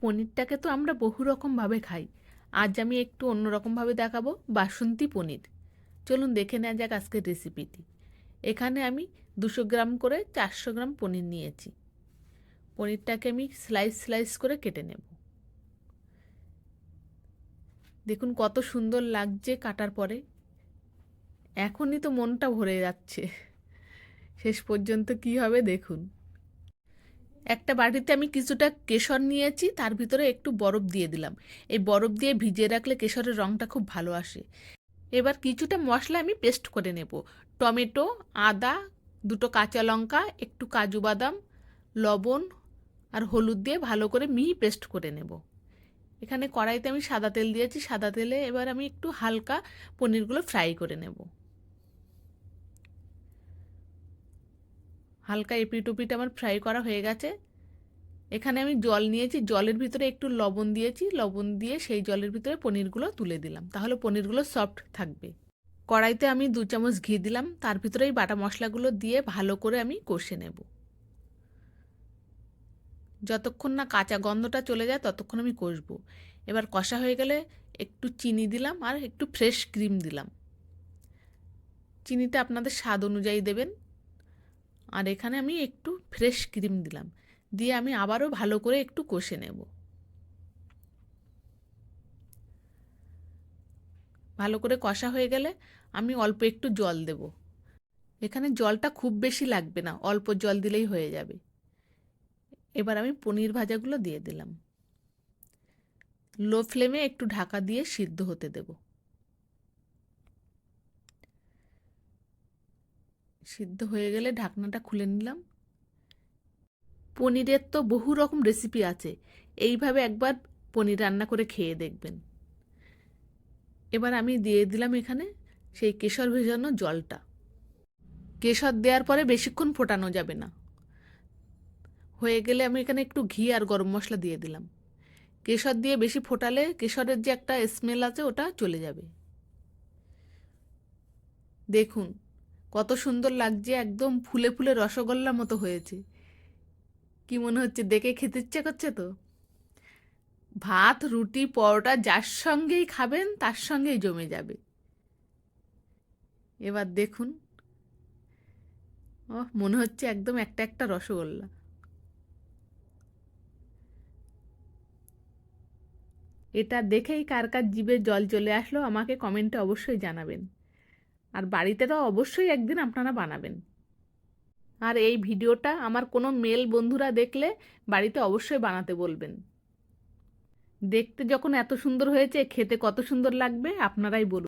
পনিরটাকে তো আমরা বহু রকমভাবে খাই। আজ আমি একটু অন্যরকমভাবে দেখাবো বাসন্তী পনির। চলুন দেখে নেওয়া যাক আজকের রেসিপিটি। এখানে আমি দুশো গ্রাম করে চারশো গ্রাম পনির নিয়েছি। পনিরটাকে আমি স্লাইস স্লাইস করে কেটে নেব। দেখুন কত সুন্দর লাগছে কাটার পরে। এখনই তো মনটা ভরে যাচ্ছে। শেষ পর্যন্ত কি হবে দেখুন। একটা বাটিতে আমি কিছুটা কেশর নিয়েছি, তার ভিতরে একটু বরফ দিয়ে দিলাম। এই বরফ দিয়ে ভিজিয়ে রাখলে কেশরের রঙটা খুব ভালো আসে। এবার কিছুটা মশলা আমি পেস্ট করে নেব। টমেটো, আদা, দুটো কাঁচা লঙ্কা, একটু কাজু বাদাম, লবণ আর হলুদ দিয়ে ভালো করে মিহি পেস্ট করে নেব। এখানে কড়াইতে আমি সাদা তেল দিয়েছি, সাদা তেলে এবার আমি একটু হালকা পনিরগুলো ফ্রাই করে নেব। হালকা এপিট ওপিট আমার ফ্রাই করা হয়ে গেছে। এখানে আমি জল নিয়েছি, জলের ভিতরে একটু লবণ দিয়েছি, লবণ দিয়ে সেই জলের ভিতরে পনিরগুলো তুলে দিলাম। তাহলে পনিরগুলো সফট থাকবে। কড়াইতে আমি দু চামচ ঘি দিলাম, তার ভিতরে এই বাটা মশলাগুলো দিয়ে ভালো করে আমি কষে নেব। যতক্ষণ না কাঁচা গন্ধটা চলে যায় ততক্ষণ আমি কষবো। এবার কষা হয়ে গেলে একটু চিনি দিলাম আর একটু ফ্রেশ ক্রিম দিলাম। চিনিটা আপনাদের স্বাদ অনুযায়ী দেবেন। আর এখানে আমি একটু ফ্রেশ ক্রিম দিলাম। দিয়ে আমি আবারও ভালো করে একটু কষে নেব। ভালো করে কষা হয়ে গেলে আমি অল্প একটু জল দেব। এখানে জলটা খুব বেশি লাগবে না, অল্প জল দিলেই হয়ে যাবে। এবার আমি পনির ভাজাগুলো দিয়ে দিলাম। লো ফ্লেমে একটু ঢাকা দিয়ে সিদ্ধ হতে দেব। সিদ্ধ হয়ে গেলে ঢাকনাটা খুলে নিলাম। পনিরের তো বহু রকম রেসিপি আছে। এইভাবে একবার পনির রান্না করে খেয়ে দেখবেন। এবার আমি দিয়ে দিলাম এখানে সেই কেশর ভেজানো জলটা। কেশর দেওয়ার পরে বেশিক্ষণ ফোটানো যাবে না। হয়ে গেলে আমি এখানে একটু ঘি আর গরম মশলা দিয়ে দিলাম। কেশর দিয়ে বেশি ফোটালে কেশরের যে একটা স্মেল আছে ওটা চলে যাবে। দেখুন কত সুন্দর লাগছে, একদম ফুলে ফুলে রসগোল্লা মতো হয়েছে। কি মনে হচ্ছে, দেখে খেতে ইচ্ছে করছে তো? ভাত, রুটি, পরোটা যার সঙ্গেই খাবেন, তার সঙ্গেই জমে যাবে। এবার দেখুন। ও মনে হচ্ছে একদম একটা একটা রসগোল্লা। এটা দেখেই কার কার জিভে জল চলে আসলো, আমাকে কমেন্টে অবশ্যই জানাবেন। আর বাড়িতে তো অবশ্যই একদিন আপনারা বানাবেন। আর এই ভিডিওটা আমার কোনো মেল বন্ধুরা দেখলে বাড়িতে অবশ্যই বানাতে বলবেন। দেখতে যখন এত সুন্দর হয়েছে, খেতে কত সুন্দর লাগবে, আপনারাই বলুন।